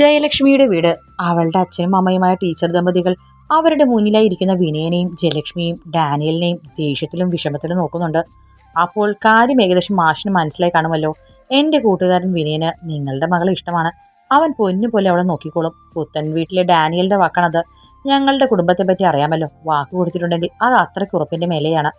ജയലക്ഷ്മിയുടെ വീട് അവളുടെ അച്ഛനും അമ്മയുമായ ടീച്ചർ ദമ്പതികൾ അവരുടെ മുന്നിലായി ഇരിക്കുന്ന വിനയനെയും ജയലക്ഷ്മിയെയും ഡാനിയലിനെയും ദേഷ്യത്തിലും വിഷമത്തിലും നോക്കുന്നുണ്ട്. അപ്പോൾ കാര്യം ഏകദേശം മാഷിന് മനസ്സിലായി കാണുമല്ലോ. എന്റെ കൂട്ടുകാരൻ വിനയന് നിങ്ങളുടെ മകളെ ഇഷ്ടമാണ്. അവൻ പൊന്നു പോലെ അവളെ നോക്കിക്കോളും. പുത്തൻ വീട്ടിലെ ഡാനിയലിന്റെ വാക്കാണത്. ഞങ്ങളുടെ കുടുംബത്തെ പറ്റി അറിയാമല്ലോ. വാക്ക് കൊടുത്തിട്ടുണ്ടെങ്കിൽ അത് അത്രയ്ക്ക് ഉറപ്പിന്റെ മേലെയാണ്.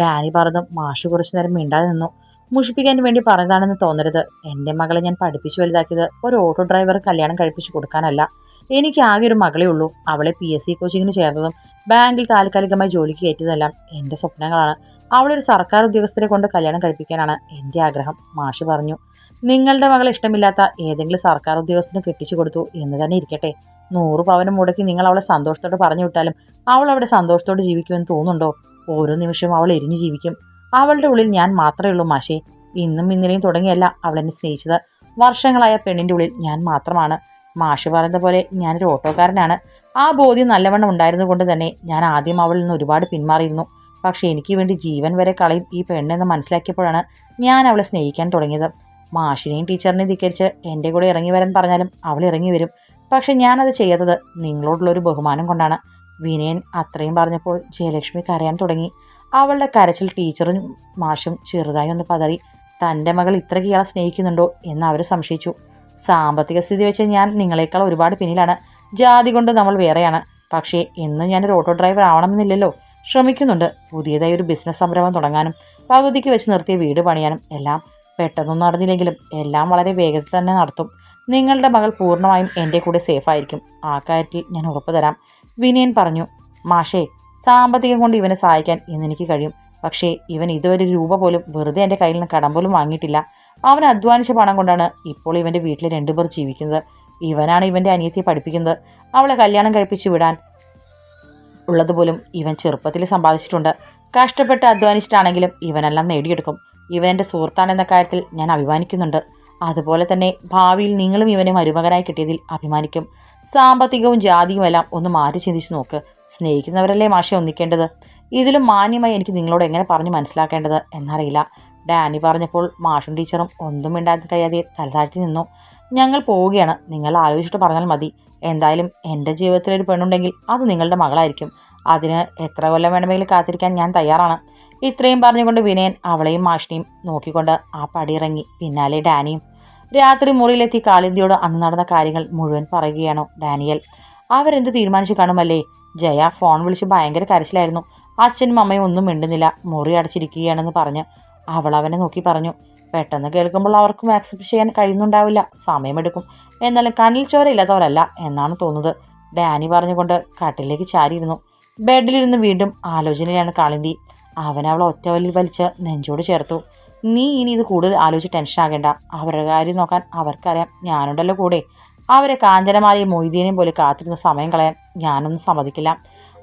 ഡാനി പറഞ്ഞു മാഷ് കുറച്ചു നേരം മിണ്ടാതെ നിന്നു. മുഷിപ്പിക്കാൻ വേണ്ടി പറഞ്ഞതാണെന്ന് തോന്നരുത്. എന്റെ മകളെ ഞാൻ പഠിപ്പിച്ചു വലുതാക്കിയത് ഒരു ഓട്ടോ ഡ്രൈവർ കല്യാണം കഴിപ്പിച്ചു കൊടുക്കാനല്ല. എനിക്ക് ആകെ ഒരു മകളേ ഉള്ളൂ. അവളെ പി എസ് സി കോച്ചിങ്ങിന് ചേർത്തതും ബാങ്കിൽ താൽക്കാലികമായി ജോലിക്ക് കയറ്റിയതെല്ലാം എന്റെ സ്വപ്നങ്ങളാണ്. അവളൊരു സർക്കാർ ഉദ്യോഗസ്ഥരെ കൊണ്ട് കല്യാണം കഴിപ്പിക്കാനാണ് എന്റെ ആഗ്രഹം. മാഷ് പറഞ്ഞു നിങ്ങളുടെ മകളെ ഇഷ്ടമില്ലാത്ത ഏതെങ്കിലും സർക്കാർ ഉദ്യോഗസ്ഥന് കെട്ടിച്ചു കൊടുത്തു എന്ന് തന്നെ ഇരിക്കട്ടെ. നൂറ് പവനം മുടക്കി നിങ്ങൾ അവളെ സന്തോഷത്തോടെ പറഞ്ഞു വിട്ടാലും അവൾ അവിടെ സന്തോഷത്തോടെ ജീവിക്കുമെന്ന് തോന്നുന്നുണ്ടോ? ഓരോ നിമിഷവും അവൾ എരിഞ്ഞു ജീവിക്കും. അവളുടെ ഉള്ളിൽ ഞാൻ മാത്രമേ ഉള്ളൂ മാഷേ. ഇന്നും ഇന്നലെയും തുടങ്ങിയല്ല അവൾ എന്നെ സ്നേഹിച്ചത്. വർഷങ്ങളായ പെണ്ണിന്റെ ഉള്ളിൽ ഞാൻ മാത്രമാണ്. മാഷ് പറയുന്ന പോലെ ഞാനൊരു ഓട്ടോക്കാരനാണ്. ആ ബോധ്യം നല്ലവണ്ണം ഉണ്ടായിരുന്നത് കൊണ്ട് തന്നെ ഞാൻ ആദ്യം അവളിൽ നിന്ന് ഒരുപാട് പിന്മാറിയിരുന്നു. പക്ഷേ എനിക്ക് വേണ്ടി ജീവൻ വരെ കളയും ഈ പെണ്ണെന്ന് മനസ്സിലാക്കിയപ്പോഴാണ് ഞാൻ അവളെ സ്നേഹിക്കാൻ തുടങ്ങിയത്. മാഷിനെയും ടീച്ചറിനെയും ധിക്കരിച്ച് എന്റെ കൂടെ ഇറങ്ങി വരാൻ പറഞ്ഞാലും അവൾ ഇറങ്ങി വരും. പക്ഷെ ഞാനത് ചെയ്യാത്തത് നിങ്ങളോടുള്ള ഒരു ബഹുമാനം കൊണ്ടാണ്. വിനയൻ അത്രയും പറഞ്ഞപ്പോൾ ജയലക്ഷ്മി കരയാൻ തുടങ്ങി. അവളുടെ കരച്ചിൽ ടീച്ചറും മാഷും ചെറുതായി ഒന്ന് പതറി തന്റെ മകൾ ഇത്രയ്ക്ക് ഇയാളെ സ്നേഹിക്കുന്നുണ്ടോ? എന്ന് അവർ സംശയിച്ചു. സാമ്പത്തിക സ്ഥിതി വെച്ച് ഞാൻ നിങ്ങളെക്കാൾ ഒരുപാട് പിന്നിലാണ്. ജാതി കൊണ്ട് നമ്മൾ വേറെയാണ്. പക്ഷേ എന്നും ഞാനൊരു ഓട്ടോ ഡ്രൈവർ ആവണമെന്നില്ലല്ലോ. ശ്രമിക്കുന്നുണ്ട്. പുതിയതായി ഒരു ബിസിനസ് സംരംഭം തുടങ്ങാനും പകുതിക്ക് വെച്ച് നിർത്തിയ വീട് പണിയാനും എല്ലാം പെട്ടെന്നൊന്നും നടന്നില്ലെങ്കിലും എല്ലാം വളരെ വേഗത്തിൽ തന്നെ നടത്തും. നിങ്ങളുടെ മകൾ പൂർണമായും എന്റെ കൂടെ സേഫ് ആയിരിക്കും. ആ കാര്യത്തിൽ ഞാൻ ഉറപ്പ് തരാം വിനയൻ പറഞ്ഞു. മാഷേ സാമ്പത്തികം കൊണ്ട് ഇവനെ സഹായിക്കാൻ ഇന്ന് എനിക്ക് കഴിയും. പക്ഷേ ഇവൻ ഇതുവരെ രൂപ പോലും വെറുതെ എന്റെ കയ്യിൽ നിന്ന് കടം പോലും വാങ്ങിയിട്ടില്ല. അവൻ അധ്വാനിച്ച പണം കൊണ്ടാണ് ഇപ്പോൾ ഇവന്റെ വീട്ടിൽ രണ്ടുപേർ ജീവിക്കുന്നത്. ഇവനാണ് ഇവന്റെ അനിയത്തിയെ പഠിപ്പിക്കുന്നത്. അവളെ കല്യാണം കഴിപ്പിച്ച് വിടാൻ ഉള്ളതുപോലും ഇവൻ ചെറുപ്പത്തിൽ സമ്പാദിച്ചിട്ടുണ്ട്. കഷ്ടപ്പെട്ട് അധ്വാനിച്ചിട്ടാണെങ്കിലും ഇവനെല്ലാം നേടിയെടുക്കും. ഇവൻ എന്റെ സുഹൃത്താണെന്ന കാര്യത്തിൽ ഞാൻ അഭിമാനിക്കുന്നുണ്ട്. അതുപോലെ തന്നെ ഭാവിയിൽ നിങ്ങളും ഇവനെ മരുമകനായി കിട്ടിയതിൽ അഭിമാനിക്കും. സാമ്പത്തികവും ജാതിയുമെല്ലാം ഒന്ന് മാറ്റി ചിന്തിച്ച് നോക്ക്. സ്നേഹിക്കുന്നവരല്ലേ മാഷ ഒന്നിക്കേണ്ടത്? ഇതിലും മാന്യമായി എനിക്ക് നിങ്ങളോട് എങ്ങനെ പറഞ്ഞു മനസ്സിലാക്കേണ്ടത് എന്നറിയില്ല. ഡാനി പറഞ്ഞപ്പോൾ മാഷും ടീച്ചറും ഒന്നും മിണ്ടാതെ കഴിയാതെ തലതാഴ്ത്തി നിന്നു. ഞങ്ങൾ പോവുകയാണ്. നിങ്ങൾ ആലോചിച്ചിട്ട് പറഞ്ഞാൽ മതി. എന്തായാലും എന്റെ ജീവിതത്തിലൊരു പെണ്ണുണ്ടെങ്കിൽ അത് നിങ്ങളുടെ മകളായിരിക്കും. അതിന് എത്ര കൊല്ലം വേണമെങ്കിലും കാത്തിരിക്കാൻ ഞാൻ തയ്യാറാണ്. ഇത്രയും പറഞ്ഞുകൊണ്ട് വിനയൻ അവളെയും മാഷിനെയും നോക്കിക്കൊണ്ട് ആ പടിയിറങ്ങി പിന്നാലെ ഡാനിയും രാത്രി മുറിയിലെത്തി കാളിന്ദിയോട് അന്ന് നടന്ന കാര്യങ്ങൾ മുഴുവൻ പറയുകയാണോ ഡാനിയൽ. അവരെന്ത് തീരുമാനിച്ചു കാണുമല്ലേ? ജയ ഫോൺ വിളിച്ച് ഭയങ്കര കരച്ചിലായിരുന്നു. അച്ഛനും അമ്മയും ഒന്നും മിണ്ടുന്നില്ല. മുറി അടച്ചിരിക്കുകയാണെന്ന് പറഞ്ഞ് അവൾ അവനെ നോക്കി പറഞ്ഞു പെട്ടെന്ന് കേൾക്കുമ്പോൾ അവർക്കും ആക്സെപ്റ്റ് ചെയ്യാൻ കഴിയുന്നുണ്ടാവില്ല. സമയമെടുക്കും. എന്നാലും കണ്ണിൽ ചോരയില്ലാത്തവരല്ല എന്നാണ് തോന്നുന്നത്. ഡാനി പറഞ്ഞുകൊണ്ട് കട്ടിലേക്ക് ചാരിയിരുന്നു. ബെഡിലിരുന്ന് വീണ്ടും ആലോചനയിലാണ് കാളിന്തി. അവൻ അവളെ ഒറ്റവലിൽ വലിച്ച് നെഞ്ചോട് ചേർത്തു. നീ ഇനി ഇത് കൂടുതൽ ആലോചിച്ച് ടെൻഷൻ ആകേണ്ട. അവരുടെ കാര്യം നോക്കാൻ അവർക്കറിയാം. ഞാനുണ്ടല്ലോ കൂടെ. അവരെ കാഞ്ചനമാലയും മൊയ്തീനെയും പോലെ കാത്തിരുന്ന സമയം കളയാൻ ഞാനൊന്നും സമ്മതിക്കില്ല.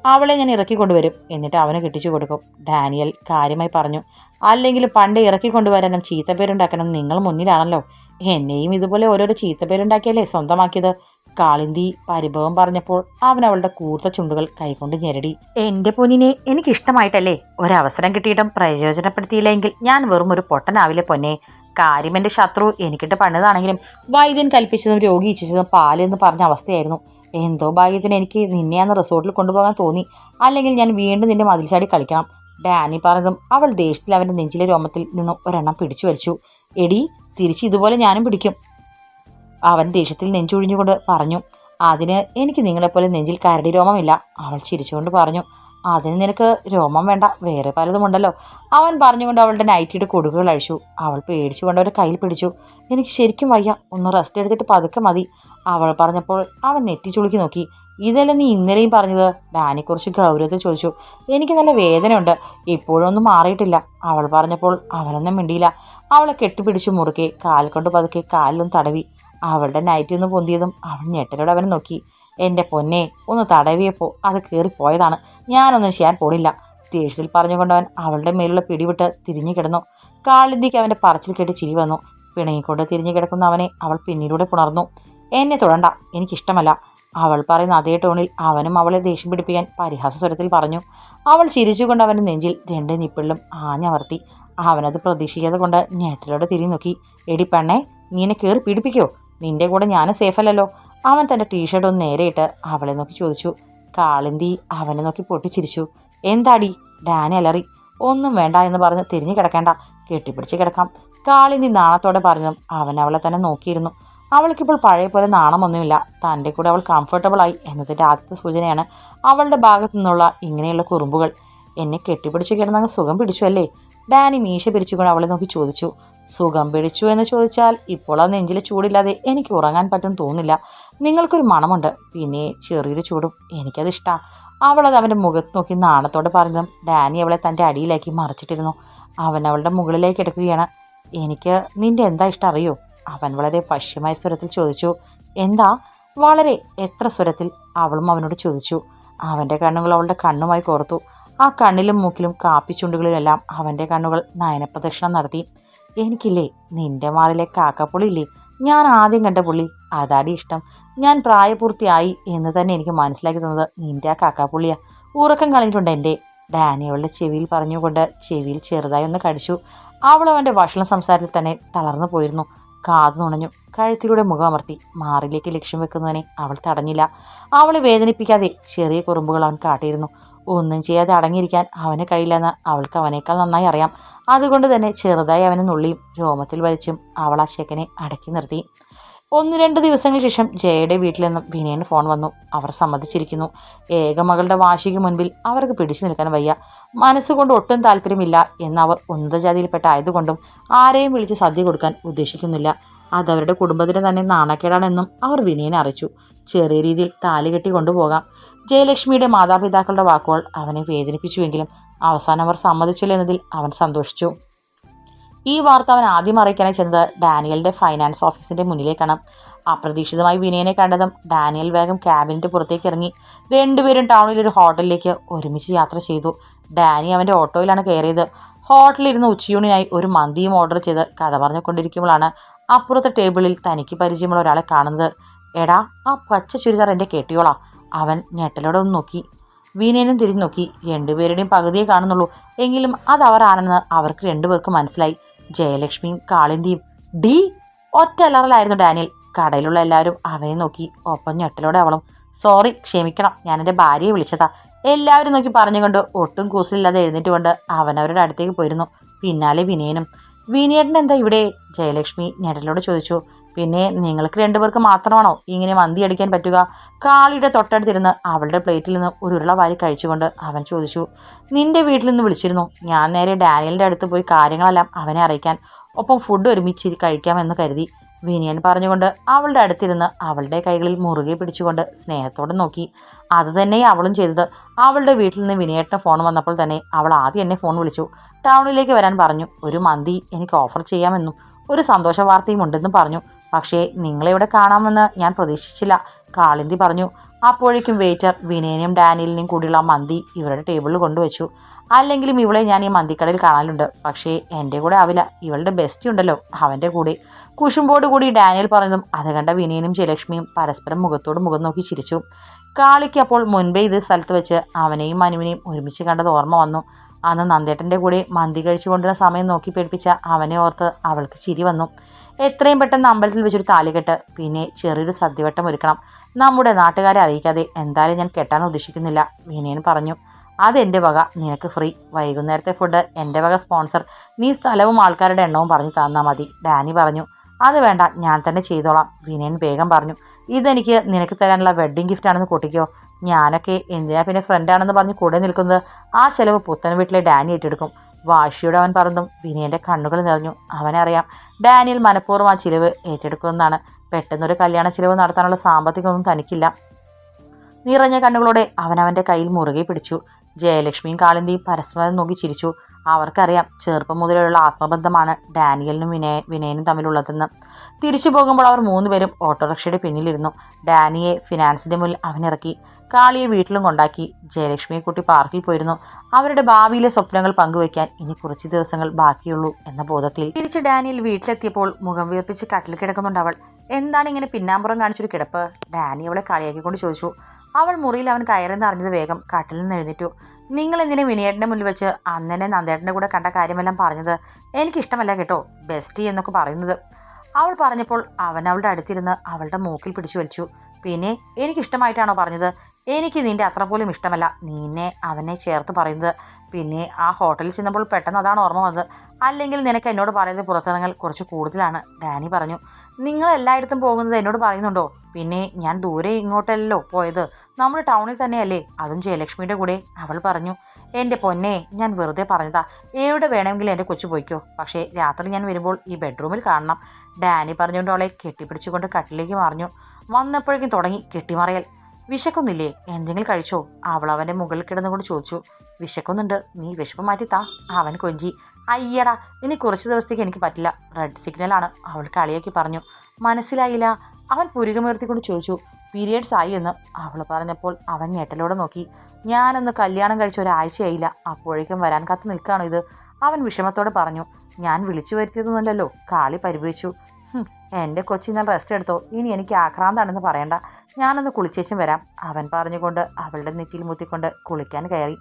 അവളെ ഞാൻ ഇറക്കി കൊണ്ടുവരും എന്നിട്ട് അവന് കെട്ടിച്ചു കൊടുക്കും. ഡാനിയൽ കാര്യമായി പറഞ്ഞു. അല്ലെങ്കിൽ പണ്ട് ഇറക്കി കൊണ്ടുവരാനും ചീത്തപ്പേരുണ്ടാക്കാനും നിങ്ങൾ മുന്നിലാണല്ലോ. എന്നെയും ഇതുപോലെ ഓരോരോ ചീത്തപ്പേരുണ്ടാക്കിയല്ലേ സ്വന്തമാക്കിയത്. കാളിന്തി പരിഭവം പറഞ്ഞപ്പോൾ അവൻ അവളുടെ കൂർത്ത ചുണ്ടുകൾ കൈകൊണ്ട് ഞെരടി. എന്റെ പൊന്നിനെ എനിക്കിഷ്ടമായിട്ടല്ലേ ഒരവസരം കിട്ടിയിട്ടും പ്രയോജനപ്പെടുത്തിയില്ലെങ്കിൽ ഞാൻ വെറും ഒരു പൊട്ടനാവില്ലേ പൊന്നെ? കാര്യം എന്റെ ശത്രു എനിക്കിട്ട് പണിതാണെങ്കിലും വൈദ്യൻ കൽപ്പിച്ചതും രോഗി ഇച്ഛിച്ചതും പാലെന്ന് പറഞ്ഞ അവസ്ഥയായിരുന്നു. എന്തോ ഭാഗ്യത്തിന് എനിക്ക് നിന്നെ അന്ന് റിസോർട്ടിൽ കൊണ്ടുപോകാൻ തോന്നി. അല്ലെങ്കിൽ ഞാൻ വീണ്ടും നിന്റെ മതിൽ ചാടി കളിക്കണം. ഡാനി പറഞ്ഞതും അവൾ ദേഷ്യത്തിൽ അവന്റെ നെഞ്ചിലെ രോമത്തിൽ നിന്നും ഒരെണ്ണം പിടിച്ചു വലിച്ചു. എടി തിരിച്ച് ഇതുപോലെ ഞാനും പിടിക്കും. അവൻ ദേഷ്യത്തിൽ നെഞ്ചൊഴിഞ്ഞുകൊണ്ട് പറഞ്ഞു അതിന് എനിക്ക് നിങ്ങളെപ്പോലെ നെഞ്ചിൽ കരടി രോമമില്ല അവൾ ചിരിച്ചുകൊണ്ട് പറഞ്ഞു. അതിന് നിനക്ക് രോമം വേണ്ട വേറെ പലതുമുണ്ടല്ലോ അവൻ പറഞ്ഞുകൊണ്ട് അവളുടെ നൈറ്റിയുടെ കൊടുക്കുകൾ അഴിച്ചു. അവൾ പേടിച്ചുകൊണ്ട് അവരുടെ കയ്യിൽ പിടിച്ചു. എനിക്ക് ശരിക്കും വയ്യ ഒന്ന് റെസ്റ്റ് എടുത്തിട്ട് പതുക്കെ മതി. അവൾ പറഞ്ഞപ്പോൾ അവൻ നെറ്റി ചുളുക്കി നോക്കി. ഇതല്ല നീ ഇന്നലെയും പറഞ്ഞത്? ഡാനിക്കുറിച്ച് ഗൗരവത്തിൽ ചോദിച്ചു. എനിക്ക് നല്ല വേദനയുണ്ട് ഇപ്പോഴൊന്നും മാറിയിട്ടില്ല. അവൾ പറഞ്ഞപ്പോൾ അവനൊന്നും മിണ്ടിയില്ല. അവളെ കെട്ടിപ്പിടിച്ചു മുറുക്കെ കാൽ കൊണ്ട് പതുക്കെ കാലിലും തടവി. അവളുടെ നൈറ്റി ഒന്ന് പൊന്തിയതും അവൻ ഞെട്ടലോടെ അവനെ നോക്കി. എന്റെ പൊന്നെ ഒന്ന് തടവിയപ്പോൾ അത് കയറിപ്പോയതാണ് ഞാനൊന്നും ചെയ്യാൻ പോണില്ല. ദേഷ്യത്തിൽ പറഞ്ഞുകൊണ്ടവൻ അവളുടെ മേലുള്ള പിടിവിട്ട് തിരിഞ്ഞു കിടന്നു. കാളിന്തിക്ക് അവന്റെ പറച്ചിൽ കേട്ട് ചിരി വന്നു. പിണങ്ങിക്കൊണ്ട് തിരിഞ്ഞു കിടക്കുന്ന അവനെ അവൾ പിന്നിലൂടെ പുണർന്നു. എന്നെ തൊടണ്ട എനിക്കിഷ്ടമല്ല അവൾ പറയുന്ന അതേ ടോണിൽ അവനും അവളെ ദേഷ്യം പിടിപ്പിക്കാൻ പരിഹാസ സ്വരത്തിൽ പറഞ്ഞു. അവൾ ചിരിച്ചുകൊണ്ട് അവന്റെ നെഞ്ചിൽ രണ്ട് നിപ്പിളിലും ആഞ്ഞമർത്തി അവനത് പ്രതീക്ഷിക്കാതെ കൊണ്ട് ഞെട്ടലോടെ തിരിഞ്ഞു നോക്കി എടി പെണ്ണെ നീനെ കയറി പിടിപ്പിക്കോ നിന്റെ കൂടെ ഞാനും സേഫല്ലല്ലോ. അവൻ തന്റെ ടീഷർട്ട് ഒന്ന് നേരെയിട്ട് അവളെ നോക്കി ചോദിച്ചു. കാളിന്തി അവനെ നോക്കി പൊട്ടിച്ചിരിച്ചു. എന്താടി? ഡാനി അലറി. ഒന്നും വേണ്ട എന്ന് പറഞ്ഞ് തിരിഞ്ഞു കിടക്കേണ്ട. കെട്ടിപ്പിടിച്ച് കിടക്കാം. കാളിന്തി നാണത്തോടെ പറഞ്ഞു. അവൻ അവളെ തന്നെ നോക്കിയിരുന്നു. അവൾക്കിപ്പോൾ പഴയ പോലെ നാണമൊന്നുമില്ല. തന്റെ കൂടെ അവൾ കംഫർട്ടബിളായി എന്നതിന്റെ ആദ്യത്തെ സൂചനയാണ് അവളുടെ ഭാഗത്തു നിന്നുള്ള ഇങ്ങനെയുള്ള കുറുമ്പുകൾ. എന്നെ കെട്ടിപ്പിടിച്ച് കിടന്നങ്ങ് സുഖം പിടിച്ചു അല്ലേ? ഡാനി മീശ പിരിച്ചുകൊണ്ട് അവളെ നോക്കി ചോദിച്ചു. സുഖം പിടിച്ചു എന്ന് ചോദിച്ചാൽ ഇപ്പോൾ ആ നെഞ്ചിലെ ചൂടില്ലാതെ എനിക്ക് ഉറങ്ങാൻ പറ്റും തോന്നില്ല. നിങ്ങൾക്കൊരു മണമുണ്ട്. പിന്നെ ചെറിയൊരു ചൂടും എനിക്കത് ഇഷ്ടമാണ് അവളത് അവന്റെ മുഖത്ത് നോക്കി നാണത്തോടെ പറഞ്ഞതും ഡാനി അവളെ തന്റെ അടിയിലാക്കി മറിച്ചിട്ടിരുന്നു. അവൻ അവളുടെ മുകളിലേക്ക് എടുക്കുകയാണ്. എനിക്ക് നിന്റെ എന്താ ഇഷ്ടം അറിയോ? അവൻ വളരെ വശ്യമായ സ്വരത്തിൽ ചോദിച്ചു. എന്താ? വളരെ എത്ര സ്വരത്തിൽ? അവളും അവനോട് ചോദിച്ചു. അവന്റെ കണ്ണുകൾ അവളുടെ കണ്ണുമായി കോർത്തു. ആ കണ്ണിലും മൂക്കിലും കാപ്പിച്ചുണ്ടുകളിലെല്ലാം അവന്റെ കണ്ണുകൾ നയനപ്രദക്ഷിണം നടത്തി. എനിക്കില്ലേ നിന്റെ മാറിലെ കാക്കപ്പുള്ളില്ലേ ഞാൻ ആദ്യം കണ്ട പുള്ളി അതാടി ഇഷ്ടം. ഞാൻ പ്രായപൂർത്തിയായി എന്ന് തന്നെ എനിക്ക് മനസ്സിലാക്കി തന്നത് നിന്റെ ആ കാക്കാപ്പുള്ളിയാ. ഉറക്കം കളഞ്ഞിട്ടുണ്ട് എന്റെ. ഡാനി അവളുടെ ചെവിയിൽ പറഞ്ഞുകൊണ്ട് ചെവിയിൽ ചെറുതായി ഒന്ന് കടിച്ചു. അവൾ അവന്റെ ഭക്ഷണ സംസാരത്തിൽ തന്നെ തളർന്നു പോയിരുന്നു. കാതു നുണഞ്ഞു കഴുത്തിലൂടെ മുഖമർത്തി മാറിലേക്ക് ലക്ഷ്യം വെക്കുന്നതിനെ അവൾ തടഞ്ഞില്ല. അവളെ വേദനിപ്പിക്കാതെ ചെറിയ കുറുമ്പുകൾ അവൻ കാട്ടിയിരുന്നു. ഒന്നും ചെയ്യാതെ അടങ്ങിയിരിക്കാൻ അവന് കഴിയില്ലെന്ന് അവൾക്ക് അവനേക്കാൾ നന്നായി അറിയാം. അതുകൊണ്ട് തന്നെ ചെറുതായി അവനെ നുള്ളിയും രോമത്തിൽ വലിച്ചും അവൾ ആ ചെക്കനെ അടക്കി നിർത്തി. ഒന്ന് രണ്ട് ദിവസങ്ങൾക്ക് ശേഷം ജയയുടെ വീട്ടിൽ നിന്നും വിനയന് ഫോൺ വന്നു. അവർ സമ്മതിച്ചിരിക്കുന്നു. ഏകമകളുടെ വാശിക്ക് മുൻപിൽ അവർക്ക് പിടിച്ചു നിൽക്കാൻ വയ്യ. മനസ്സുകൊണ്ട് ഒട്ടും താല്പര്യമില്ല എന്ന് അവർ ഉന്നതജാതിയിൽപ്പെട്ട ആയതുകൊണ്ടും ആരെയും വിളിച്ച് സദ്യ കൊടുക്കാൻ ഉദ്ദേശിക്കുന്നില്ല. അതവരുടെ കുടുംബത്തിന് തന്നെ നാണക്കേടാണെന്നും അവർ വിനയനെ അറിയിച്ചു. ചെറിയ രീതിയിൽ താലി കെട്ടി കൊണ്ടുപോകാം. ജയലക്ഷ്മിയുടെ മാതാപിതാക്കളുടെ വാക്കുകൾ അവനെ വേദനിപ്പിച്ചുവെങ്കിലും അവസാനം അവർ സമ്മതിച്ചില്ല എന്നതിൽ അവൻ സന്തോഷിച്ചു. ഈ വാർത്ത അവൻ ആദ്യം അറിയിക്കാനായി ചെന്നത് ഡാനിയലിന്റെ ഫൈനാൻസ് ഓഫീസിന്റെ മുന്നിലേക്കാണ്. അപ്രതീക്ഷിതമായി വിനയനെ കണ്ടതും ഡാനിയൽ വേഗം ക്യാബിനിന്റെ പുറത്തേക്ക് ഇറങ്ങി രണ്ടുപേരും ടൗണിലൊരു ഹോട്ടലിലേക്ക് ഒരുമിച്ച് യാത്ര ചെയ്തു. ഡാനി അവന്റെ ഓട്ടോയിലാണ് കയറിയത്. ഹോട്ടലിരുന്ന് ഉച്ചയൂണിനായി ഒരു മന്തിയും ഓർഡർ ചെയ്ത് കഥ പറഞ്ഞുകൊണ്ടിരിക്കുമ്പോഴാണ് അപ്പുറത്തെ ടേബിളിൽ തനിക്ക് പരിചയമുള്ള ഒരാളെ കാണുന്നത്. എടാ ആ പച്ച ചുരിദാർ എന്റെ കെട്ടിയോളാ. അവൻ ഞെട്ടലോടെ ഒന്ന് നോക്കി. വീനേനും തിരിഞ്ഞു നോക്കി. രണ്ടുപേരുടെയും പകുതിയെ കാണുന്നുള്ളൂ. എങ്കിലും അത് അവർ ആണെന്ന് അവർക്ക് രണ്ടുപേർക്കും മനസ്സിലായി. ജയലക്ഷ്മിയും കാളിന്തിയും. ഡി ഒറ്റ അലറലായിരുന്നു ഡാനിയൽ. കടയിലുള്ള എല്ലാവരും അവനെ നോക്കി. ഒപ്പം ഞെട്ടലോടെ അവളും. സോറി ക്ഷമിക്കണം. ഞാൻ എന്റെ ഭാര്യയെ വിളിച്ചതാ. എല്ലാവരും നോക്കി പറഞ്ഞുകൊണ്ട് ഒട്ടും കൂസലില്ലാതെ എഴുന്നേറ്റ് കൊണ്ട് അവൻ അവരുടെ അടുത്തേക്ക് പോയിരുന്നു. പിന്നാലെ വിനയനും. വിനയേട്ടൻ എന്താ ഇവിടെ? ജയലക്ഷ്മി ഞെട്ടലോട് ചോദിച്ചു. പിന്നെ നിങ്ങൾക്ക് രണ്ടുപേർക്ക് മാത്രമാണോ ഇങ്ങനെ മന്തി അടിക്കാൻ പറ്റുക? കാളിയുടെ തൊട്ടടുത്തിരുന്ന് അവളുടെ പ്ലേറ്റിൽ നിന്ന് ഒരു ഉരുള വാരി കഴിച്ചുകൊണ്ട് അവൻ ചോദിച്ചു. നിന്റെ വീട്ടിൽ നിന്ന് വിളിച്ചിരുന്നു. ഞാൻ നേരെ ഡാനിയലിന്റെ അടുത്ത് പോയി കാര്യങ്ങളെല്ലാം അവനെ അറിയിക്കാൻ. ഒപ്പം ഫുഡ് ഒരുമിച്ച് കഴിക്കാമെന്ന് കരുതി. വിനിയൻ പറഞ്ഞുകൊണ്ട് അവളുടെ അടുത്തിരുന്ന് അവളുടെ കൈകളിൽ മുറുകെ പിടിച്ചുകൊണ്ട് സ്നേഹത്തോടെ നോക്കി. അത് തന്നെ അവളും ചെയ്തത്. അവളുടെ വീട്ടിൽ നിന്ന് വിനയേട്ടന് ഫോൺ വന്നപ്പോൾ തന്നെ അവൾ ആദ്യം എന്നെ ഫോൺ വിളിച്ചു. ടൗണിലേക്ക് വരാൻ പറഞ്ഞു. ഒരു മന്തി എനിക്ക് ഓഫർ ചെയ്യാമെന്നും ഒരു സന്തോഷ വാർത്തയും ഉണ്ടെന്നും പറഞ്ഞു. പക്ഷേ നിങ്ങളെ ഇവിടെ കാണാമെന്ന് ഞാൻ പ്രതീക്ഷിച്ചില്ല. കാളിന്തി പറഞ്ഞു അപ്പോഴേക്കും വെയിറ്റർ വിനയനെയും ഡാനിയലിനെയും കൂടിയുള്ള മന്തി ഇവരുടെ ടേബിളിൽ കൊണ്ടുവച്ചു. അല്ലെങ്കിലും ഇവളെ ഞാൻ ഈ മന്തിക്കടയിൽ കാണാനുണ്ട് പക്ഷേ എന്റെ കൂടെ ആവില്ല. ഇവളുടെ ബെസ്റ്റ് ഉണ്ടല്ലോ അവന്റെ കൂടെ. കുശുമ്പോട് കൂടി ഡാനിയൽ പറഞ്ഞതും അത് കണ്ട വിനയനും ജയലക്ഷ്മിയും പരസ്പരം മുഖത്തോട് മുഖം നോക്കി ചിരിച്ചു. കാളിക്ക് അപ്പോൾ മുൻപേ ഇത് സ്ഥലത്ത് വെച്ച് അവനെയും മനുവിനെയും ഒരുമിച്ച് കണ്ടത് ഓർമ്മ വന്നു. അന്ന് നന്ദേട്ടന്റെ കൂടെ മന്തി കഴിച്ചു കഴിച്ചുകൊണ്ടിരുന്ന സമയം നോക്കി പേടിപ്പിച്ച അവനെ ഓർത്ത് അവൾക്ക് ചിരി വന്നു. എത്രയും പെട്ടെന്ന് അമ്പലത്തിൽ വെച്ചൊരു താലികെട്ട് പിന്നെ ചെറിയൊരു സദ്യവട്ടം ഒരുക്കണം. നമ്മുടെ നാട്ടുകാരെ അറിയിക്കാതെ എന്തായാലും ഞാൻ കെട്ടാൻ ഉദ്ദേശിക്കുന്നില്ല വിനയൻ പറഞ്ഞു. അതെന്റെ വക നിനക്ക് ഫ്രീ വൈകുന്നേരത്തെ ഫുഡ് എന്റെ വക സ്പോൺസർ നീ സ്ഥലവും ആൾക്കാരുടെ എണ്ണവും പറഞ്ഞു തന്നാൽ മതി ഡാനി പറഞ്ഞു. അത് വേണ്ട ഞാൻ തന്നെ ചെയ്തോളാം വിനയൻ വേഗം പറഞ്ഞു. ഇതെനിക്ക് നിനക്ക് തരാനുള്ള വെഡ്ഡിങ് ഗിഫ്റ്റ് ആണെന്ന് കൂട്ടിക്കോ. ഞാനൊക്കെ എന്തിനാ പിന്നെ ഫ്രണ്ടാണെന്ന് പറഞ്ഞ് കൂടെ നിൽക്കുന്നത്? ആ ചിലവ് പുത്തൻ വീട്ടിലെ ഡാനി ഏറ്റെടുക്കും. വാശിയോടെ അവൻ പറഞ്ഞു വിനയന്റെ കണ്ണുകൾ നിറഞ്ഞു. അവനറിയാം ഡാനിയൽ മനഃപൂർവം ആ ചിലവ് ഏറ്റെടുക്കുമെന്നാണ് പെട്ടെന്നൊരു കല്യാണ ചിലവ് നടത്താനുള്ള സാമ്പത്തികമൊന്നും തനിക്കില്ല. നിറഞ്ഞ കണ്ണുകളോടെ അവൻ അവനവന്റെ കയ്യിൽ മുറുകെ പിടിച്ചു. ജയലക്ഷ്മിയും കാളിന്തിയും പരസ്പരം നോക്കി ചിരിച്ചു. അവർക്കറിയാം ചെറുപ്പം മുതലുള്ള ആത്മബന്ധമാണ് ഡാനിയലിനും വിനയ വിനയനും തമ്മിലുള്ളതെന്ന്. തിരിച്ചു പോകുമ്പോൾ അവർ മൂന്നുപേരും ഓട്ടോറിക്ഷയുടെ പിന്നിലിരുന്നു. ഡാനിയെ ഫിനാൻസിന്റെ മുന്നിൽ അവനിറക്കി കാളിയെ വീട്ടിലും കൊണ്ടാക്കി. ജയലക്ഷ്മിയെ കുട്ടി പാർക്കിൽ പോയിരുന്നു. അവരുടെ ഭാവിയിലെ സ്വപ്നങ്ങൾ പങ്കുവയ്ക്കാൻ ഇനി കുറച്ച് ദിവസങ്ങൾ ബാക്കിയുള്ളൂ എന്ന ബോധത്തിൽ തിരിച്ച് ഡാനിയൽ വീട്ടിലെത്തിയപ്പോൾ മുഖം വീർപ്പിച്ച് കട്ടിൽ കിടക്കുന്നുണ്ട് അവൾ. എന്താണ് ഇങ്ങനെ പിന്നാമ്പുറം കാണിച്ചൊരു കിടപ്പ്? ഡാനി അവളെ കളിയാക്കിക്കൊണ്ട് ചോദിച്ചു. അവൾ മുറിയിൽ അവൻ കയറെന്ന് അറിഞ്ഞത് വേഗം കട്ടിൽ നിന്ന് എഴുന്നേറ്റു. നിങ്ങൾ എന്തിനെ വിനയേട്ടന്റെ മുന്നിൽ വെച്ച് അന്നനെ നന്ദേട്ടന്റെ കൂടെ കണ്ട കാര്യമെല്ലാം പറഞ്ഞത്? എനിക്കിഷ്ടമല്ല കേട്ടോ ബെസ്റ്റി എന്നൊക്കെ പറയുന്നത്. അവൾ പറഞ്ഞപ്പോൾ അവൻ അവളുടെ അടുത്തിരുന്ന് അവളുടെ മൂക്കിൽ പിടിച്ചു വലിച്ചു. പിന്നെ എനിക്കിഷ്ടമായിട്ടാണോ പറഞ്ഞത്? എനിക്ക് നിന്റെ അത്ര പോലും ഇഷ്ടമല്ല. നിന്നെ അവനെ ചേർത്ത് പറയുന്നത്. പിന്നെ ആ ഹോട്ടലിൽ ചെന്നപ്പോൾ പെട്ടെന്ന് അതാണ് ഓർമ്മ വന്നത്. അല്ലെങ്കിൽ നിനക്ക് എന്നോട് പറയുന്നത് പുറത്തിറങ്ങൽ കുറച്ച് കൂടുതലാണ് ഡാനി പറഞ്ഞു. നിങ്ങൾ എല്ലായിടത്തും പോകുന്നത് എന്നോട് പറയുന്നുണ്ടോ? പിന്നെ ഞാൻ ദൂരെ ഇങ്ങോട്ടല്ലോ പോയത്. നമ്മൾ ടൗണിൽ തന്നെയല്ലേ? അതും ജയലക്ഷ്മിയുടെ കൂടെ അവൾ പറഞ്ഞു. എന്റെ പൊന്നെ ഞാൻ വെറുതെ പറഞ്ഞതാ. എവിടെ വേണമെങ്കിലും എന്റെ കൊച്ചു പോയിക്കോ. പക്ഷേ രാത്രി ഞാൻ വരുമ്പോൾ ഈ ബെഡ്റൂമിൽ കാണണം. ഡാനി പറഞ്ഞുകൊണ്ട് അവളെ കെട്ടിപ്പിടിച്ചുകൊണ്ട് കട്ടിലേക്ക് മറിഞ്ഞു. വന്നപ്പോഴേക്കും തുടങ്ങി കെട്ടിമറിയൽ. വിശക്കൊന്നില്ലേ? എന്തെങ്കിലും കഴിച്ചോ? അവൾ അവന്റെ മുകളിൽ കിടന്നുകൊണ്ട് ചോദിച്ചു. വിശക്കുന്നുണ്ട്. നീ വിശപ്പ് മാറ്റി താ. അവൻ കൊഞ്ചി. അയ്യടാ ഇനി കുറച്ച് ദിവസത്തേക്ക് എനിക്ക് പറ്റില്ല. റെഡ് സിഗ്നലാണ് അവൾ കളിയാക്കി പറഞ്ഞു. മനസ്സിലായില്ല. അവൻ പുരുകമുയർത്തിക്കൊണ്ട് ചോദിച്ചു. പീരിയഡ്സ് ആയി എന്ന്. അവൾ പറഞ്ഞപ്പോൾ അവൻ ഞെട്ടലോടെ നോക്കി. ഞാനൊന്ന് കല്യാണം കഴിച്ച ഒരാഴ്ചയായില്ല. അപ്പോഴേക്കും വരാൻ കത്ത് നിൽക്കുകയാണോ ഇത്? അവൻ വിഷമത്തോടെ പറഞ്ഞു. ഞാൻ വിളിച്ചു വരുത്തിയതൊന്നുമല്ലല്ലോ. കാളി പരിഭവിച്ചു. "ഹും, എന്റെ കൊച്ചിനാൽ റെസ്റ്റ് എടുത്തോ? ഇനി എനിക്ക് ആക്രാന്താണെന്ന് പറയണ്ട. ഞാനൊന്ന് കുളിച്ചേച്ചും വരാം. അവൻ പറഞ്ഞുകൊണ്ട് അവളുടെ നെറ്റിയിൽ മുത്തിക്കൊണ്ട് കുളിക്കാൻ കയറി.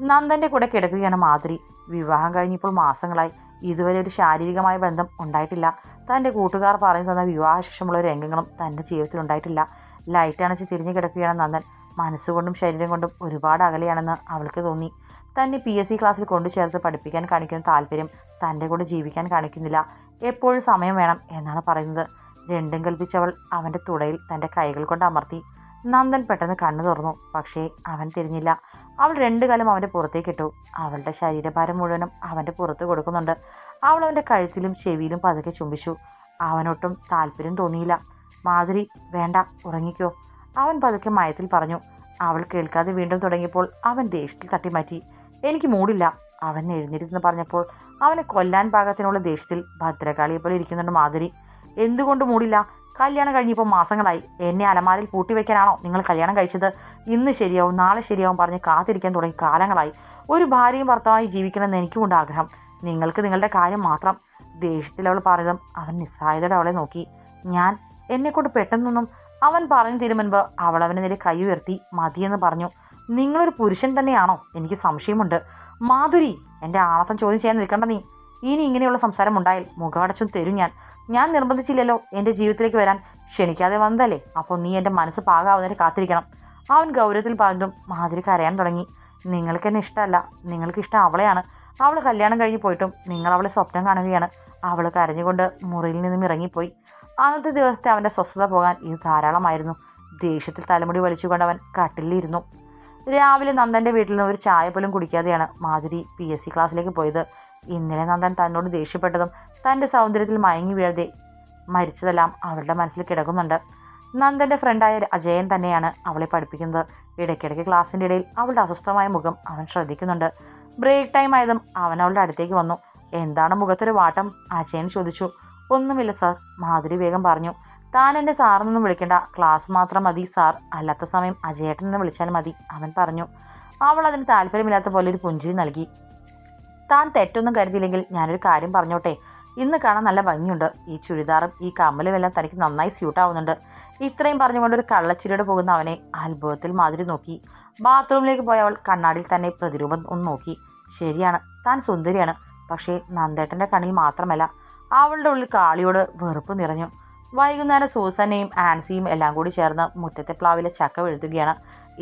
നന്ദന്റെ കൂടെ കിടക്കുകയാണ് മാധുരി. വിവാഹം കഴിഞ്ഞപ്പോൾ മാസങ്ങളായി. ഇതുവരെ ഒരു ശാരീരികമായ ബന്ധം ഉണ്ടായിട്ടില്ല. തന്റെ കൂട്ടുകാർ പറഞ്ഞു തന്ന വിവാഹശേഷമുള്ള രംഗങ്ങളും തന്റെ ജീവിതത്തിൽ ഉണ്ടായിട്ടില്ല. ലൈറ്റ് അണച്ച് തിരിഞ്ഞു കിടക്കുകയാണ് നന്ദൻ. മനസ്സുകൊണ്ടും ശരീരം കൊണ്ടും ഒരുപാട് അകലെയാണെന്ന് അവൾക്ക് തോന്നി. തന്നെ പി എസ് സി ക്ലാസ്സിൽ കൊണ്ടു ചേർത്ത് പഠിപ്പിക്കാൻ കാണിക്കുന്ന താല്പര്യം തന്റെ കൂടെ ജീവിക്കാൻ കാണിക്കുന്നില്ല. എപ്പോഴും സമയം വേണം എന്നാണ് പറയുന്നത്. രണ്ടും കൽപ്പിച്ചവൾ അവന്റെ തുടയിൽ തന്റെ കൈകൾ കൊണ്ട് അമർത്തി. നന്ദൻ പെട്ടെന്ന് കണ്ണു തുറന്നു. പക്ഷേ അവൻ തിരിഞ്ഞില്ല. അവൾ രണ്ടു കാലം അവന്റെ പുറത്തേക്ക് ഇട്ടു. അവളുടെ ശരീരഭാരം മുഴുവനും അവന്റെ പുറത്ത് കൊടുക്കുന്നുണ്ട്. അവൾ അവന്റെ കഴുത്തിലും ചെവിയിലും പതുക്കെ ചുംബിച്ചു. അവനൊട്ടും താല്പര്യം തോന്നിയില്ല. മാധുരി വേണ്ട ഉറങ്ങിക്കോ. അവൻ പതുക്കെ മയത്തിൽ പറഞ്ഞു. അവൾ കേൾക്കാതെ വീണ്ടും തുടങ്ങിയപ്പോൾ അവൻ ദേഷ്യത്തിൽ തട്ടിമാറ്റി. എനിക്ക് മൂടില്ല. അവൻ എഴുന്നേറ്റെന്ന് പറഞ്ഞപ്പോൾ അവനെ കൊല്ലാൻ പാകത്തിനുള്ള ദേഷ്യത്തിൽ ഭദ്രകാളിയെ പോലെ ഇരിക്കുന്നുണ്ട് മാധുരി. എന്തുകൊണ്ട് മൂടില്ല? കല്യാണം കഴിഞ്ഞിപ്പോൾ മാസങ്ങളായി. എന്നെ അലമാരയിൽ പൂട്ടിവെക്കാനാണോ നിങ്ങൾ കല്യാണം കഴിച്ചത്? ഇന്ന് ശരിയാവും നാളെ ശരിയാവും പറഞ്ഞ് കാത്തിരിക്കാൻ തുടങ്ങി കാലങ്ങളായി. ഒരു ഭാര്യയും ഭർത്താവായി ജീവിക്കണമെന്ന് എനിക്കുമുണ്ട് ആഗ്രഹം. നിങ്ങൾക്ക് നിങ്ങളുടെ കാര്യം മാത്രം ദേഷ്യത്തിൽ അവൾ പറഞ്ഞതും അവൻ നിസ്സഹായതയോടെ അവളെ നോക്കി. ഞാൻ എന്നെക്കൊണ്ട് പെട്ടെന്നൊന്നും അവൻ പറഞ്ഞു തീരും മുൻപ് അവൾ അവനെ നേരെ കൈ ഉയർത്തി മതിയെന്ന് പറഞ്ഞു. നിങ്ങളൊരു പുരുഷൻ തന്നെയാണോ? എനിക്ക് സംശയമുണ്ട്. മാധുരി എന്റെ ആളത്തം ചോദ്യം ചെയ്യാൻ നിൽക്കണ്ട നീ. ഇനി ഇങ്ങനെയുള്ള സംസാരം ഉണ്ടായാൽ മുഖമടച്ചും തരും ഞാൻ. ഞാൻ നിർബന്ധിച്ചില്ലല്ലോ എന്റെ ജീവിതത്തിലേക്ക് വരാൻ. ക്ഷണിക്കാതെ വന്നതല്ലേ? അപ്പോൾ നീ എന്റെ മനസ്സ് പാകാവുന്നതിന് കാത്തിരിക്കണം. അവൻ ഗൗരവത്തിൽ പറഞ്ഞതും മാധുരി കരയാൻ തുടങ്ങി. നിങ്ങൾക്ക് എന്നെ ഇഷ്ടമല്ല. നിങ്ങൾക്ക് ഇഷ്ടം അവളെയാണ്. അവൾ കല്യാണം കഴിഞ്ഞ് പോയിട്ടും നിങ്ങൾ അവളെ സ്വപ്നം കാണുകയാണ്. അവൾ കരഞ്ഞുകൊണ്ട് മുറിയിൽ നിന്നും ഇറങ്ങിപ്പോയി. അന്നത്തെ ദിവസത്തെ അവന്റെ സ്വസ്ഥത പോകാൻ ഇത് ധാരാളമായിരുന്നു. ദേഷ്യത്തിൽ തലമുടി വലിച്ചുകൊണ്ട് അവൻ കട്ടിലിരുന്നു രാവിലെ നന്ദന്റെ വീട്ടിൽ നിന്ന് ഒരു ചായ പോലും കുടിക്കാതെയാണ് മാധുരി പി എസ് സി ക്ലാസ്സിലേക്ക് പോയത്. ഇന്നലെ നന്ദൻ തന്നോട് ദേഷ്യപ്പെട്ടതും തന്റെ സൗന്ദര്യത്തിൽ മയങ്ങി വീഴാതെ മരിച്ചതെല്ലാം അവളുടെ മനസ്സിൽ കിടക്കുന്നുണ്ട്. നന്ദന്റെ ഫ്രണ്ടായ അജയൻ തന്നെയാണ് അവളെ പഠിപ്പിക്കുന്നത്. ഇടയ്ക്കിടയ്ക്ക് ക്ലാസ്സിന്റെ ഇടയിൽ അവളുടെ അസ്വസ്ഥമായ മുഖം അവൻ ശ്രദ്ധിക്കുന്നുണ്ട്. ബ്രേക്ക് ടൈം ആയതും അവൻ അവളുടെ അടുത്തേക്ക് വന്നു. എന്താണ് മുഖത്തൊരു വാട്ടം? അജയൻ ചോദിച്ചു. ഒന്നുമില്ല സാർ മാധുരി വേഗം പറഞ്ഞു. താൻ എന്റെ സാറിനൊന്നും വിളിക്കണ്ട. ക്ലാസ് മാത്രം മതി സാർ. അല്ലാത്ത സമയം അജയേട്ടൻ എന്ന് വിളിച്ചാൽ മതി അവൻ പറഞ്ഞു. അവൾ അതിന് താല്പര്യമില്ലാത്ത പോലെ ഒരു പുഞ്ചിരി നൽകി. താൻ തെറ്റൊന്നും കരുതിയില്ലെങ്കിൽ ഞാനൊരു കാര്യം പറഞ്ഞോട്ടെ. ഇന്ന് കാണാൻ നല്ല ഭംഗിയുണ്ട്. ഈ ചുരിദാറും ഈ കമ്മലും എല്ലാം തനിക്ക് നന്നായി സ്യൂട്ട് ആവുന്നുണ്ട്. ഇത്രയും പറഞ്ഞുകൊണ്ട് ഒരു കള്ളച്ചിരിയോടെ പോകുന്ന അവനെ അത്ഭുതത്തിൽ മാതിരി നോക്കി. ബാത്റൂമിലേക്ക് പോയ അവൾ കണ്ണാടിയിൽ തന്നെ പ്രതിരൂപം ഒന്ന് നോക്കി. ശരിയാണ് താൻ സുന്ദരിയാണ്. പക്ഷേ നന്ദേട്ടന്റെ കണ്ണിൽ മാത്രമല്ല അവളുടെ ഉള്ളിൽ കാളിയോട് വെറുപ്പ് നിറഞ്ഞു. വൈകുന്നേരം സൂസനയും ആൻസിയും എല്ലാം കൂടി ചേർന്ന് മുറ്റത്തെ പ്ലാവിലെ ചക്ക വീഴ്ത്തുകയാണ്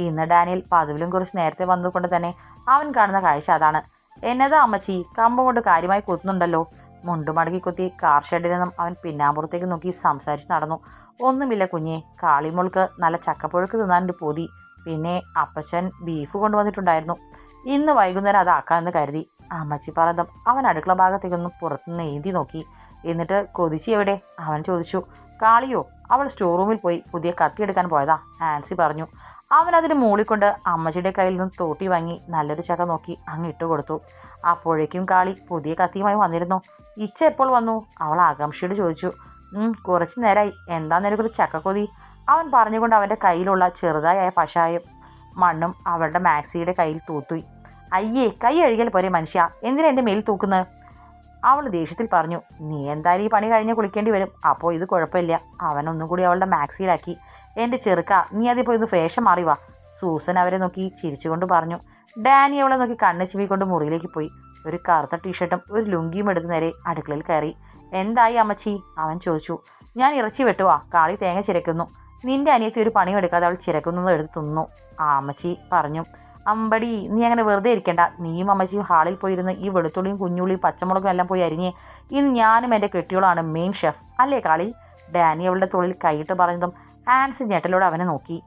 ഇന്ന് ഡാനിയൽ പതിവിലും കുറച്ച് നേരത്തെ വന്നുകൊണ്ട് തന്നെ അവൻ കാണുന്ന കാഴ്ച അതാണ്. എന്നതാ അമ്മച്ചി കമ്പം കൊണ്ട് കാര്യമായി കുത്തുന്നുണ്ടല്ലോ. മുണ്ടുമടക്കി കുത്തി കാർ ഷെഡിൽ നിന്നും അവൻ പിന്നാമ്പുറത്തേക്ക് നോക്കി സംസാരിച്ച് നടന്നു. ഒന്നുമില്ല കുഞ്ഞെ കാളിമുൾക്ക് നല്ല ചക്കപ്പുഴക്ക് തിന്നാനുണ്ട് പൊതി. പിന്നെ അപ്പച്ചൻ ബീഫ് കൊണ്ടുവന്നിട്ടുണ്ടായിരുന്നു. ഇന്ന് വൈകുന്നേരം അതാക്കാമെന്ന് കരുതി. അമ്മച്ചി പറഞ്ഞതും അവൻ അടുക്കള ഭാഗത്തേക്കൊന്നും പുറത്തുനിന്ന് എഴുതി നോക്കി. എന്നിട്ട് കൊതിച്ചി എവിടെ? അവൻ ചോദിച്ചു. കാളിയോ അവൾ സ്റ്റോർ റൂമിൽ പോയി പുതിയ കത്തി എടുക്കാൻ പോയതാ ആൻസി പറഞ്ഞു. അവൻ അതിന് മൂളിക്കൊണ്ട് അമ്മച്ചിയുടെ കയ്യിൽ നിന്ന് തോട്ടി വാങ്ങി നല്ലൊരു ചക്ക നോക്കി അങ്ങ് ഇട്ട് കൊടുത്തു. അപ്പോഴേക്കും കാളി പുതിയ കത്തിയുമായി വന്നിരുന്നു. ഇച്ച എപ്പോൾ വന്നു? അവൾ ആകാംക്ഷയോട് ചോദിച്ചു. കുറച്ച് നേരമായി എന്താ നിനക്കൊരു ചക്കക്കൊതി അവൻ പറഞ്ഞുകൊണ്ട് അവന്റെ കയ്യിലുള്ള ചെറുതായ പശായം മണ്ണും അവളുടെ മാക്സിയുടെ കയ്യിൽ തൂത്തുയി. അയ്യേ കൈ അഴുകൽ പോരെ മനുഷ്യ? എന്തിനാ എന്റെ മേൽ തൂക്കുന്നത് അവൾ ദേഷ്യത്തിൽ പറഞ്ഞു നീ എന്തായാലും ഈ പണി കഴിഞ്ഞ് കുളിക്കേണ്ടി വരും. അപ്പോൾ ഇത് കുഴപ്പമില്ല. അവനൊന്നും കൂടി അവളുടെ മാക്സിയിലാക്കി. എന്റെ ചെറുക്ക നീ അതിപ്പോൾ ഒന്ന് ഫേഷം മാറി വാ. സൂസൻ അവരെ നോക്കി ചിരിച്ചുകൊണ്ട് പറഞ്ഞു. ഡാനി അവളെ നോക്കി കണ്ണ് ചിമ്മിക്കൊണ്ട് മുറിയിലേക്ക് പോയി. ഒരു കറുത്ത ടീഷർട്ടും ഒരു ലുങ്കിയും എടുത്ത് നേരെ അടുക്കളയിൽ കയറി. എന്തായി അമ്മച്ചി? അവൻ ചോദിച്ചു. ഞാൻ ഇറച്ചി വെട്ടുവാ. കാളി തേങ്ങ ചിരക്കുന്നു. നിന്റെ അനിയത്തി ഒരു പണിയും എടുക്കാതെ അവൾ ചിരക്കുന്നത് എടുത്ത് തിന്നു. ആ അമ്മച്ചി പറഞ്ഞു. അമ്പടി നീ അങ്ങനെ വെറുതെ ഇരിക്കണ്ട. നീയും അമ്മച്ചിയും ഹാളിൽ പോയിരുന്ന് ഈ വെളുത്തുള്ളിയും കുഞ്ഞുള്ളിയും പച്ചമുളകും എല്ലാം പോയി അരിഞ്ഞ് ഇന്ന് ഞാനും എന്റെ കെട്ടിയോളാണ് മെയിൻ ഷെഫ്. അല്ലേ കാളി? ഡാനി അവളുടെ തൊഴിൽ കൈയിട്ട് പറഞ്ഞതും ആൻസ് ഞെട്ടലോടെ അവനെ നോക്കി.